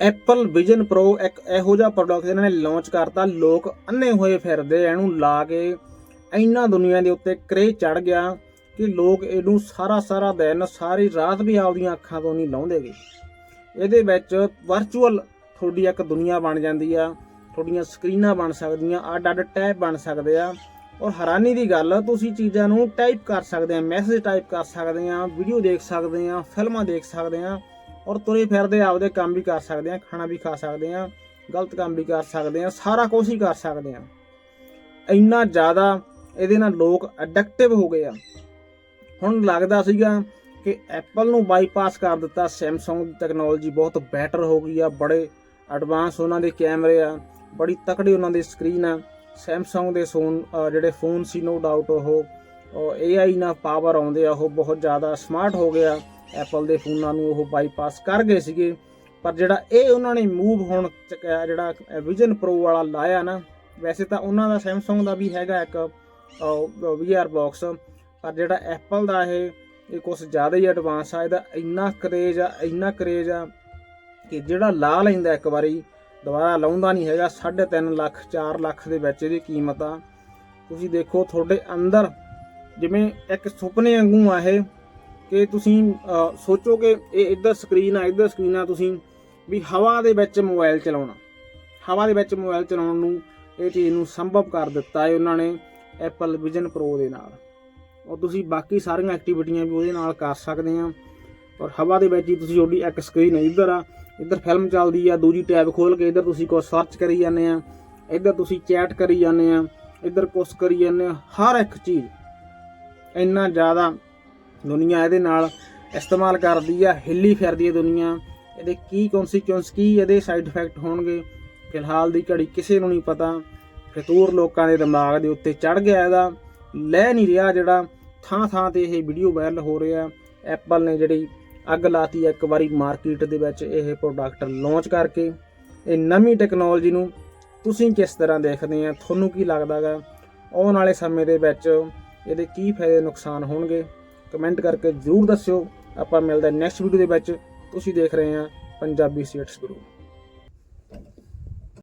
Apple vision pro ਇੱਕ ਇਹੋ ਜਿਹਾ ਪ੍ਰੋਡਕਟ ਇਹਨਾਂ ਨੇ ਲਾਂਚ ਕਰਤਾ, ਲੋਕ ਅੰਨੇ ਹੋਏ ਫਿਰਦੇ ਇਹਨੂੰ ਲਾ ਕੇ ਇੰਨਾ ਦੁਨੀਆ ਦੇ ਉੱਤੇ ਕ੍ਰੇਜ਼ ਚੜ ਗਿਆ ਕਿ ਲੋਕ ਇਹਨੂੰ ਸਾਰਾ ਸਾਰਾ ਦਿਨ, ਸਾਰੀ ਰਾਤ ਵੀ ਆਪਦੀਆਂ ਅੱਖਾਂ ਤੋਂ ਨਹੀਂ ਲਾਉਂਦੇਗੇ ਇਹਦੇ ਵਿੱਚ ਵਰਚੁਅਲ ਤੁਹਾਡੀ ਇੱਕ ਦੁਨੀਆ ਬਣ ਜਾਂਦੀ ਆ, ਤੁਹਾਡੀਆਂ ਸਕਰੀਨਾਂ ਬਣ ਸਕਦੀਆਂ, ਅੱਡ ਅੱਡ ਟੈਬ ਬਣ ਸਕਦੇ ਆ। ਔਰ ਹੈਰਾਨੀ ਦੀ ਗੱਲ, ਤੁਸੀਂ ਚੀਜ਼ਾਂ ਨੂੰ ਟਾਈਪ ਕਰ ਸਕਦੇ ਆ ਮੈਸੇਜ ਟਾਈਪ ਕਰ ਸਕਦੇ ਆ ਵੀਡੀਓ ਦੇਖ ਸਕਦੇ ਆ, ਫਿਲਮਾਂ ਦੇਖ ਸਕਦੇ ਆ। ਔਰ ਤੁਰੇ ਫਿਰਦੇ ਆਪਦੇ ਕੰਮ ਵੀ ਕਰ ਸਕਦੇ ਆ, ਖਾਣਾ ਵੀ ਖਾ ਸਕਦੇ ਆ, ਗਲਤ ਕੰਮ ਵੀ ਕਰ ਸਕਦੇ ਆ, ਸਾਰਾ ਕੁਝ ਹੀ ਕਰ ਸਕਦੇ ਆ। ਇੰਨਾ ਜ਼ਿਆਦਾ ਇਹਦੇ ਨਾਲ ਲੋਕ ਐਡਿਕਟਿਵ ਹੋ ਗਏ ਆ। ਹੁਣ ਲੱਗਦਾ ਸੀਗਾ ਕਿ ਐਪਲ ਨੂੰ ਬਾਈਪਾਸ ਕਰ ਦਿੱਤਾ ਸੈਮਸੰਗ ਦੀ ਟੈਕਨੋਲੋਜੀ ਬਹੁਤ ਬੈਟਰ ਹੋ ਗਈ ਆ, ਬੜੇ ਐਡਵਾਂਸ ਉਹਨਾਂ ਦੇ ਕੈਮਰੇ ਆ, ਬੜੀ ਤਕੜੀ ਉਹਨਾਂ ਦੀ ਸਕਰੀਨ ਆ। ਸੈਮਸੰਗ ਦੇ ਫੋਨ ਜਿਹੜੇ ਫੋਨ ਸੀ ਨੋ ਡਾਊਟ ਉਹ AI ਨਾਲ ਪਾਵਰ ਆਉਂਦੇ ਆ, ਉਹ ਬਹੁਤ ਜ਼ਿਆਦਾ ਸਮਾਰਟ ਹੋ ਗਿਆ। ਐਪਲ ਦੇ ਫੋਨਾਂ ਨੂੰ ਉਹ ਬਾਈਪਾਸ ਕਰ ਗਏ ਸੀਗੇ। ਪਰ ਜਿਹੜਾ ਇਹ ਉਹਨਾਂ ਨੇ ਮੂਵ ਹੋਣ ਚੱਕਿਆ ਜਿਹੜਾ ਵਿਜ਼ਨ ਪ੍ਰੋ ਵਾਲਾ ਲਾਇਆ ਨਾ, ਵੈਸੇ ਤਾਂ ਉਹਨਾਂ ਦਾ ਸੈਮਸੰਗ ਦਾ ਵੀ ਹੈਗਾ ਇੱਕ VR ਬਾਕਸ ਪਰ ਜਿਹੜਾ ਐਪਲ ਦਾ ਇਹ ਇਹ ਕੁਝ ਜ਼ਿਆਦਾ ਹੀ ਐਡਵਾਂਸ ਆ, ਇਹਦਾ ਇੰਨਾ ਕਰੇਜ ਆ, ਇੰਨਾ ਕਰੇਜ ਆ ਕਿ ਜਿਹੜਾ ਲਾ ਲੈਂਦਾ ਇੱਕ ਵਾਰੀ, ਦੁਬਾਰਾ ਲਾਉਂਦਾ ਨਹੀਂ ਹੈਗਾ 3.5 ਲੱਖ 4 ਲੱਖ ਦੇ ਵਿੱਚ ਇਹਦੀ ਕੀਮਤ ਆ। ਤੁਸੀਂ ਦੇਖੋ ਤੁਹਾਡੇ ਅੰਦਰ, ਜਿਵੇਂ ਇੱਕ ਸੁਪਨੇ ਵਾਂਗੂ ਆ ਇਹ ਕਿ ਤੁਸੀਂ ਸੋਚੋ ਕਿ ਇਹ ਇੱਧਰ ਸਕਰੀਨ ਆ, ਇੱਧਰ ਸਕਰੀਨ ਆ ਤੁਸੀਂ, ਵੀ ਹਵਾ ਦੇ ਵਿੱਚ ਮੋਬਾਈਲ ਚਲਾਉਣਾ। ਹਵਾ ਦੇ ਵਿੱਚ ਮੋਬਾਈਲ ਚਲਾਉਣ ਨੂੰ ਇਹ ਚੀਜ਼ ਨੂੰ ਸੰਭਵ ਕਰ ਦਿੱਤਾ ਹੈ ਉਹਨਾਂ ਨੇ ਐਪਲ ਵਿਜ਼ਨ ਪ੍ਰੋ ਦੇ ਨਾਲ। ਔਰ ਤੁਸੀਂ ਬਾਕੀ ਸਾਰੀਆਂ ਐਕਟੀਵਿਟੀਆਂ ਵੀ ਉਹਦੇ ਨਾਲ ਕਰ ਸਕਦੇ ਆ। ਔਰ ਹਵਾ ਦੇ ਵਿੱਚ ਹੀ ਤੁਸੀਂ ਤੁਹਾਡੀ ਇੱਕ ਸਕਰੀਨ ਹੈ, ਇੱਧਰ ਆ, ਇੱਧਰ ਫਿਲਮ ਚੱਲਦੀ ਆ, ਦੂਜੀ ਟੈਬ ਖੋਲ ਕੇ ਇੱਧਰ ਤੁਸੀਂ ਕੁਝ ਸਰਚ ਕਰੀ ਜਾਂਦੇ ਆ, ਇੱਧਰ ਤੁਸੀਂ ਚੈਟ ਕਰੀ ਜਾਂਦੇ ਆ, ਇੱਧਰ ਕੁਝ ਕਰੀ ਜਾਂਦੇ ਆ, ਹਰ ਇੱਕ ਚੀਜ਼ ਇੰਨਾ ਜ਼ਿਆਦਾ ਦੁਨੀਆ ਇਹਦੇ ਨਾਲ ਇਸਤੇਮਾਲ ਕਰਦੀ ਆ, ਹਿੱਲੀ ਫਿਰਦੀ ਹੈ ਦੁਨੀਆ। ਇਹਦੇ ਕੀ ਕਨਸੀਕੁਐਂਸ ਕੀ ਇਹਦੇ ਸਾਈਡ ਇਫੈਕਟ ਹੋਣਗੇ? ਫਿਲਹਾਲ ਦੀ ਘੜੀ ਕਿਸੇ ਨੂੰ ਨਹੀਂ ਪਤਾ। ਫਤੂਰ ਲੋਕਾਂ ਦੇ ਦਿਮਾਗ ਦੇ ਉੱਤੇ ਚੜ ਗਿਆ ਇਹਦਾ। ਲੈ ਨਹੀਂ ਰਿਹਾ ਜਿਹੜਾ ਥਾਂ ਥਾਂ ਤੇ ਇਹ ਵੀਡੀਓ ਵਾਇਰਲ ਹੋ ਰਿਹਾ। ਐਪਲ ਨੇ ਜਿਹੜੀ ਅੱਗ ਲਾਤੀ ਇੱਕ ਵਾਰੀ ਮਾਰਕੀਟ ਦੇ ਵਿੱਚ ਇਹ ਪ੍ਰੋਡਕਟ ਲਾਂਚ ਕਰਕੇ। ਇਹ ਨਵੀਂ ਟੈਕਨੋਲੋਜੀ ਨੂੰ ਤੁਸੀਂ ਕਿਸ ਤਰ੍ਹਾਂ ਦੇਖਦੇ ਆ? ਤੁਹਾਨੂੰ ਕੀ ਲੱਗਦਾਗਾ? ਆਉਣ ਵਾਲੇ ਸਮੇਂ ਦੇ ਵਿੱਚ ਇਹਦੇ ਕੀ ਫਾਇਦੇ ਨੁਕਸਾਨ ਹੋਣਗੇ? ਕਮੈਂਟ ਕਰਕੇ ਜ਼ਰੂਰ ਦੱਸਿਓ। ਆਪਾਂ ਮਿਲਦੇ ਨੈਕਸਟ ਵੀਡੀਓ ਦੇ ਵਿੱਚ। ਤੁਸੀਂ ਦੇਖ ਰਹੇ ਆ ਪੰਜਾਬੀ ਸੀਟਸ ਗੁਰੂ।